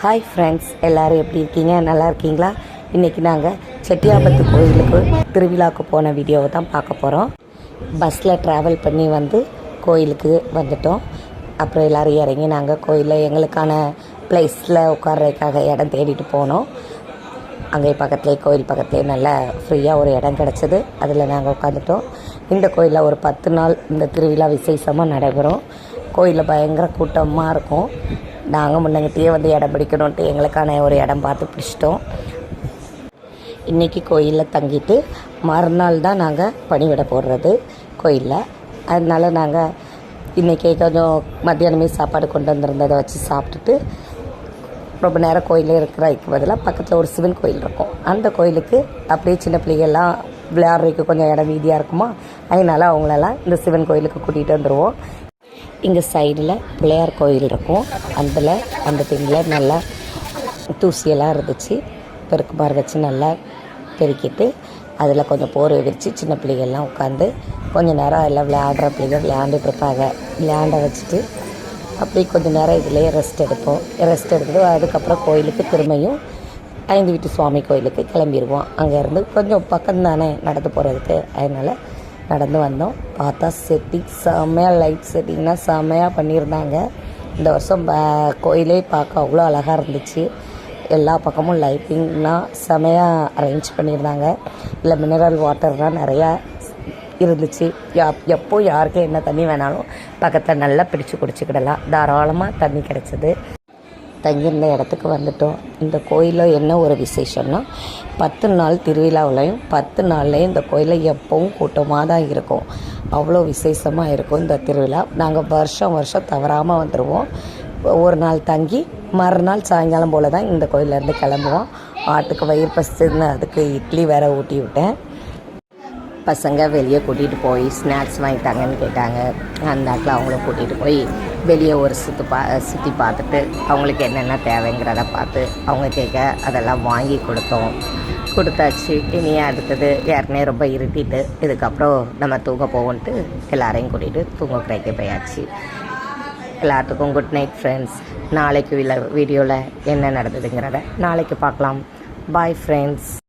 Hi friends எல்லோரும் எப்படி இருக்கீங்க? நல்லா இருக்கீங்களா? இன்றைக்கி நாங்கள் செட்டியாபத்து கோயிலுக்கு திருவிழாவுக்கு போன வீடியோவை தான் பார்க்க போகிறோம் பஸ்ஸில் ட்ராவல் பண்ணி வந்து கோயிலுக்கு வந்துட்டோம். அப்புறம் எல்லோரும் இறங்கி நாங்கள் கோயிலில் எங்களுக்கான ப்ளேஸில் உட்கார்றதுக்காக இடம் தேடிட்டு போனோம். அங்கே பக்கத்துலேயே கோயில் பக்கத்துலேயே நல்லா ஃப்ரீயாக ஒரு இடம் கிடச்சிது. அதில் நாங்கள் உட்காந்துட்டோம் இந்த கோயிலில் ஒரு பத்து நாள் இந்த திருவிழா விசேஷமாக நடைபெறும். கோயிலில் பயங்கர கூட்டமாக இருக்கும். நாங்கள் முன்னங்கிட்டே வந்து இடம் பிடிக்கணுன்ட்டு எங்களுக்கான ஒரு இடம் பார்த்து பிடிச்சிட்டோம். இன்றைக்கி கோயிலில் தங்கிட்டு மறுநாள் தான் நாங்கள் பணிவிட போடுறது கோயிலில். அதனால் நாங்கள் இன்றைக்கி கொஞ்சம் மத்தியானமே சாப்பாடு கொண்டு வந்திருந்ததை வச்சு சாப்பிட்டுட்டு ரொம்ப நேரம் கோயிலில் இருக்கிறதுக்கு பதிலாக பக்கத்தில் ஒரு சிவன் கோயில் இருக்கும். அந்த கோயிலுக்கு அப்படியே சின்ன பிள்ளைகள்லாம் விளையாடுறதுக்கு கொஞ்சம் இடம் வீதியாக இருக்குமா? அதனால அவங்களெல்லாம் இந்த சிவன் கோயிலுக்கு கூட்டிகிட்டு வந்துடுவோம் இங்கே சைடில் பிள்ளையார் கோயில் இருக்கும். அதில் அந்த திங்கில் நல்லா தூசியெல்லாம் இருந்துச்சு. பெருக்குமாறு வச்சு நல்லா பெருக்கிட்டு அதில் கொஞ்சம் போர்வை விரித்து சின்ன பிள்ளைகள்லாம் உட்காந்து கொஞ்சம் நேரம் எல்லாம் விளையாடுற பிள்ளைங்க விளையாண்டுட்டு இருப்பாங்க. விளையாண்ட வச்சுட்டு அப்படி கொஞ்சம் நேரம் இதுலேயே ரெஸ்ட் எடுப்போம். ரெஸ்ட் எடுத்துட்டு அதுக்கப்புறம் கோயிலுக்கு திரும்பியும் ஐந்து வீட்டு சுவாமி கோயிலுக்கு கிளம்பிடுவோம் அங்கேருந்து கொஞ்சம் பக்கம் தானே நடந்து போகிறதுக்கு அதனால் நடந்து வந்தோம். பார்த்தா செட்டிங் செம்மையாக லைட் செட்டிங்னா செம்மையாக பண்ணியிருந்தாங்க. இந்த வருஷம் கோயிலே பார்க்க அவ்வளோ அழகாக இருந்துச்சு. எல்லா பக்கமும் லைட்டிங்லாம் செமையாக அரேஞ்ச் பண்ணியிருந்தாங்க. இல்லை மினரல் வாட்டர்லாம் நிறையா இருந்துச்சு. யா- எப்போ யாருக்கு என்ன தண்ணி வேணாலும் பக்கத்தில் நல்லா பிடிச்சு குடிச்சிக்கிடலாம். தாராளமாக தண்ணி கிடச்சிது. தங்கியிருந்த இடத்துக்கு வந்துட்டோம். இந்த கோயிலில் என்ன ஒரு விசேஷம்னா பத்து நாள் திருவிழாவிலையும் பத்து நாள்லேயும் இந்த கோயிலில் எப்பவும் கூட்டமாக தான் இருக்கும். அவ்வளோ விசேஷமாக இருக்கும் இந்த திருவிழா. நாங்கள் வருஷம் வருஷம் தவறாமல் வந்துடுவோம் ஒரு நாள் தங்கி மறுநாள் சாயங்காலம் போல் தான் இந்த கோயிலேருந்து கிளம்புவோம். ஆட்டுக்கு வயிறு பசிச்சுன்னு அதுக்கு இட்லி வேற ஊட்டி விட்டேன் பசங்க வெளியே கூட்டிகிட்டு போய் ஸ்நாக்ஸ் வாங்கிட்டாங்கன்னு கேட்டாங்க. அந்த இடத்துல அவங்கள கூட்டிகிட்டு போய் வெளியே ஒரு சுற்று பா சுற்றி பார்த்துட்டு அவங்களுக்கு என்னென்ன தேவைங்கிறத பார்த்து அவங்க கேட்க அதெல்லாம் வாங்கி கொடுத்தோம். கொடுத்தாச்சு. இனி அடுத்தது ஏற்கனவே ரொம்ப இருட்டிட்டு இதுக்கப்புறம் நம்ம தூங்க போவோன்ட்டு எல்லாரையும் கூட்டிகிட்டு தூங்க கிடைக்க போயாச்சு. எல்லாத்துக்கும் குட் நைட் ஃப்ரெண்ட்ஸ் நாளைக்கு வீடியோவில் என்ன நடந்ததுங்கிறத நாளைக்கு பார்க்கலாம். Bye friends